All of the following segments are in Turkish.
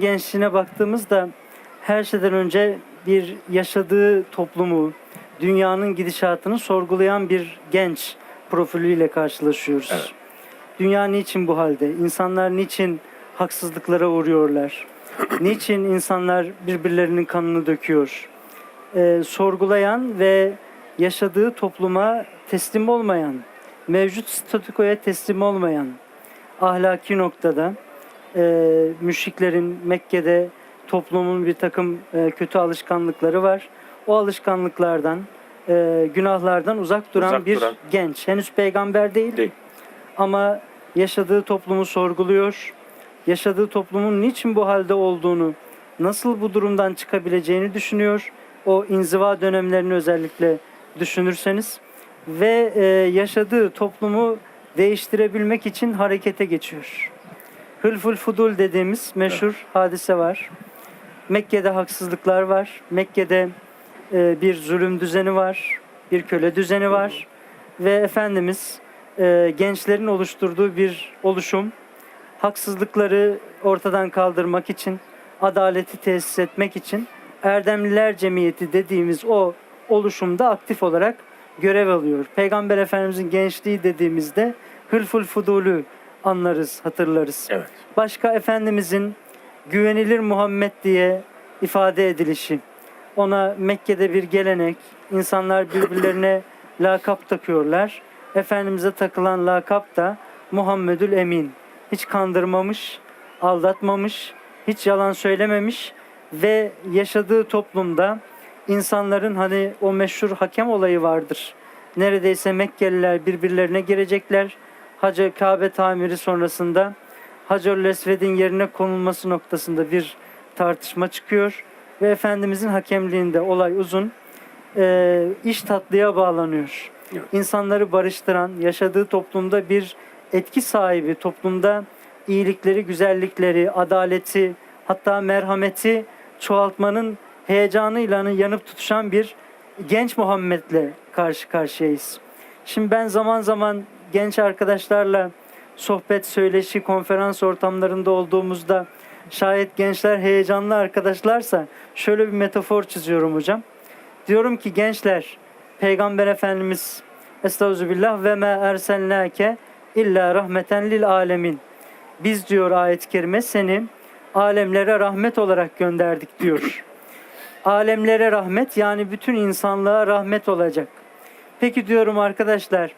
gençliğine baktığımızda her şeyden önce bir yaşadığı toplumu, dünyanın gidişatını sorgulayan bir genç profiliyle karşılaşıyoruz. Evet. Dünya niçin bu halde? İnsanlar niçin haksızlıklara uğruyorlar? niçin insanlar birbirlerinin kanını döküyor? Ee, sorgulayan ve yaşadığı topluma teslim olmayan, mevcut statükoya teslim olmayan, ahlaki noktada e, müşriklerin Mekke'de toplumun bir takım e, kötü alışkanlıkları var. O alışkanlıklardan, e, günahlardan uzak duran Uzak bir duran. genç. Henüz peygamber değil, Değil. ama yaşadığı toplumu sorguluyor. Yaşadığı toplumun niçin bu halde olduğunu, nasıl bu durumdan çıkabileceğini düşünüyor. O inziva dönemlerini özellikle düşünürseniz ve e, yaşadığı toplumu değiştirebilmek için harekete geçiyor. Hılful Fudul dediğimiz meşhur hadise var. Mekke'de haksızlıklar var. Mekke'de e, bir zulüm düzeni var. Bir köle düzeni var. Ve Efendimiz e, gençlerin oluşturduğu bir oluşum. Haksızlıkları ortadan kaldırmak için, adaleti tesis etmek için Erdemliler Cemiyeti dediğimiz o oluşumda aktif olarak görev alıyor. Peygamber Efendimizin gençliği dediğimizde Hılful Fudul'ü anlarız, hatırlarız. Evet. Başka Efendimizin güvenilir Muhammed diye ifade edilişi. Ona Mekke'de bir gelenek, insanlar birbirlerine lakap takıyorlar. Efendimiz'e takılan lakap da Muhammedül Emin. Hiç kandırmamış, aldatmamış, hiç yalan söylememiş ve yaşadığı toplumda insanların hani o meşhur hakem olayı vardır. Neredeyse Mekkeliler birbirlerine girecekler. Hacı Kabe tamiri sonrasında Hacerül Esved'in yerine konulması noktasında bir tartışma çıkıyor ve Efendimizin hakemliğinde olay uzun. Ee, iş tatlıya bağlanıyor. Evet. İnsanları barıştıran, yaşadığı toplumda bir etki sahibi, toplumda iyilikleri, güzellikleri, adaleti, hatta merhameti çoğaltmanın heyecanıyla yanıp tutuşan bir genç Muhammed'le karşı karşıyayız. Şimdi ben zaman zaman genç arkadaşlarla sohbet, söyleşi, konferans ortamlarında olduğumuzda şayet gençler heyecanlı arkadaşlarsa şöyle bir metafor çiziyorum hocam. Diyorum ki gençler, Peygamber Efendimiz Estağfirullah ve me erselnake illa rahmeten lil alemin. Biz diyor ayet-i kerime seni alemlere rahmet olarak gönderdik diyor. Alemlere rahmet yani bütün insanlığa rahmet olacak. Peki diyorum arkadaşlar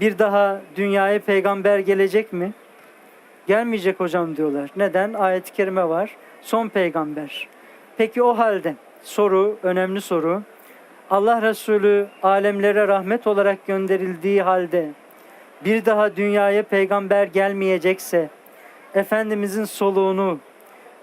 bir daha dünyaya peygamber gelecek mi? Gelmeyecek hocam diyorlar. Neden? Ayet-i kerime var. Son peygamber. Peki o halde soru, önemli soru. Allah Resulü alemlere rahmet olarak gönderildiği halde bir daha dünyaya peygamber gelmeyecekse Efendimizin soluğunu,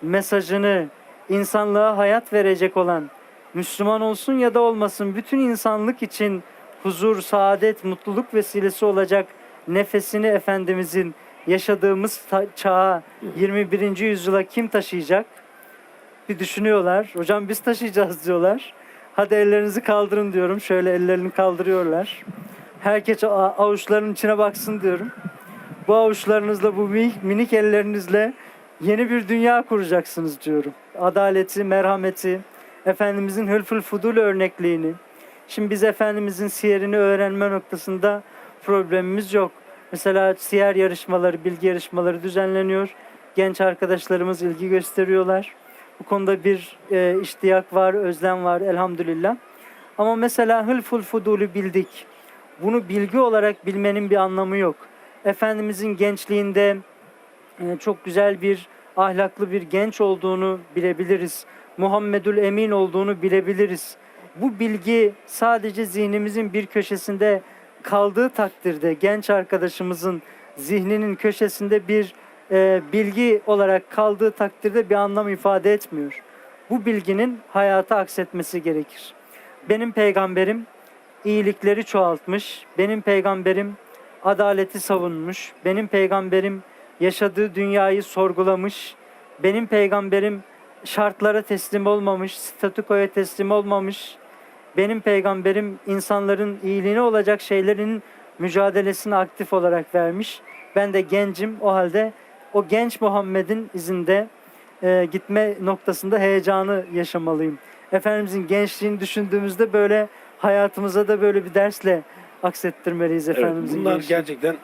mesajını, insanlığa hayat verecek olan Müslüman olsun ya da olmasın bütün insanlık için huzur, saadet, mutluluk vesilesi olacak nefesini Efendimizin yaşadığımız çağa 21. yüzyıla kim taşıyacak? Bir düşünüyorlar. Hocam biz taşıyacağız diyorlar. Hadi ellerinizi kaldırın diyorum. Şöyle ellerini kaldırıyorlar. Herkes avuçlarının içine baksın diyorum. Bu avuçlarınızla, bu minik, ellerinizle yeni bir dünya kuracaksınız diyorum. Adaleti, merhameti, Efendimizin hılful fudul örnekliğini. Şimdi biz Efendimizin siyerini öğrenme noktasında problemimiz yok. Mesela siyer yarışmaları, bilgi yarışmaları düzenleniyor. Genç arkadaşlarımız ilgi gösteriyorlar. Bu konuda bir e, iştiyak var, özlem var elhamdülillah. Ama mesela hılful fudulü bildik. Bunu bilgi olarak bilmenin bir anlamı yok. Efendimizin gençliğinde e, çok güzel bir ahlaklı bir genç olduğunu bilebiliriz. Muhammedül Emin olduğunu bilebiliriz. Bu bilgi sadece zihnimizin bir köşesinde kaldığı takdirde genç arkadaşımızın zihninin köşesinde bir e, bilgi olarak kaldığı takdirde bir anlam ifade etmiyor. Bu bilginin hayata aksetmesi gerekir. Benim peygamberim iyilikleri çoğaltmış. Benim peygamberim adaleti savunmuş. Benim peygamberim yaşadığı dünyayı sorgulamış. Benim peygamberim şartlara teslim olmamış, statükoya teslim olmamış. Benim peygamberim insanların iyiliğine olacak şeylerin mücadelesini aktif olarak vermiş. Ben de gencim o halde o genç Muhammed'in izinde e, gitme noktasında heyecanı yaşamalıyım. Efendimizin gençliğini düşündüğümüzde böyle hayatımıza da böyle bir dersle aksettirmeliyiz Evet, Efendimizin bunlar gençliğini. gerçekten